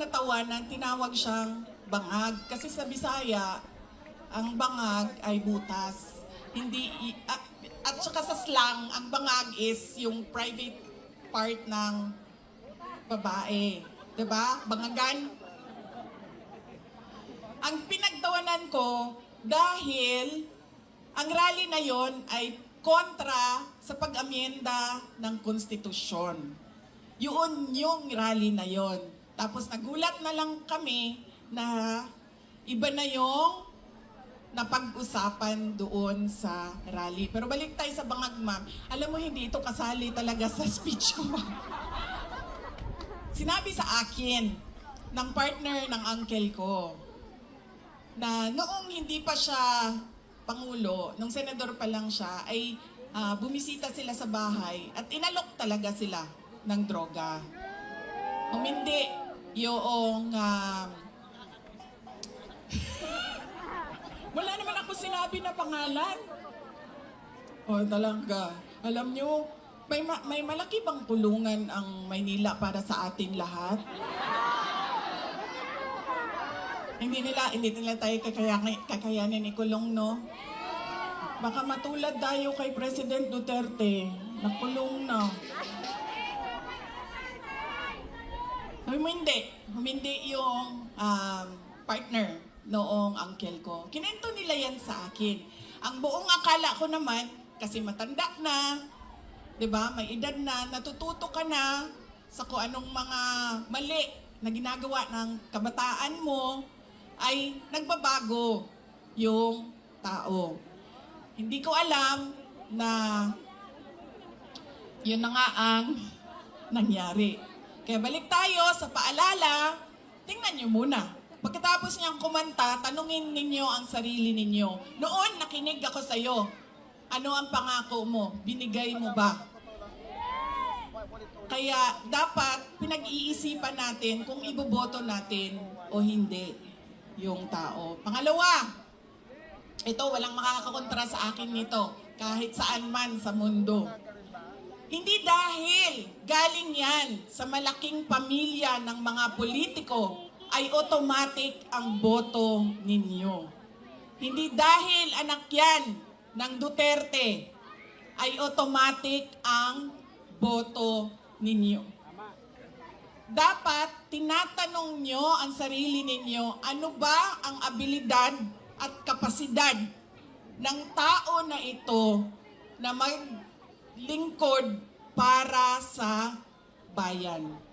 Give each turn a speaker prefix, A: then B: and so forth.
A: natawanan, tinawag siyang bangag. Kasi sa Bisaya, ang bangag ay butas. Hindi, at, at saka sa slang, ang bangag is yung private part ng babae. 'Di ba? Bangagan. Ang pinagtawanan ko dahil ang rally na yon ay kontra sa pag-amyenda ng konstitusyon. Yun yung rally na yon. Tapos nagulat na lang kami na iba na yung napag-usapan doon sa rally. Pero balik tayo sa bangag, ma'am. Alam mo, hindi ito kasali talaga sa speech ko, ma'am. Sinabi sa akin ng partner ng uncle ko na noong hindi pa siya pangulo, nung senador pa lang siya, ay ah, bumisita sila sa bahay at inalok talaga sila ng droga. Humindi yung ah, wala naman ako sinabi na pangalan. Oh, talaga. Alam nyo, may, ma- may malaki bang kulungan ang Maynila para sa atin lahat? hindi nila, hindi nila tayo kakayanin, kakayanin ikulong, no? Baka matulad tayo kay President Duterte. Nakulong na. Humindi. Humindi yung um, partner noong uncle ko. Kinento nila yan sa akin. Ang buong akala ko naman, kasi matanda na, 'di ba? May edad na, natututo ka na sa kung anong mga mali na ginagawa ng kabataan mo ay nagbabago yung tao. Hindi ko alam na yun na nga ang nangyari. Kaya balik tayo sa paalala, tingnan nyo muna. Pagkatapos niyang kumanta, tanungin ninyo ang sarili ninyo. Noon, nakinig ako sa'yo. Ano ang pangako mo? Binigay mo ba? Kaya dapat pinag-iisipan natin kung iboboto natin o hindi yung tao. Pangalawa, ito walang makakakontra sa akin nito kahit saan man sa mundo. Hindi dahil yan sa malaking pamilya ng mga politiko ay automatic ang boto ninyo. Hindi dahil anak yan ng Duterte ay automatic ang boto ninyo. Dapat tinatanong nyo ang sarili ninyo, ano ba ang abilidad at kapasidad ng tao na ito na maglingkod para sa bayan.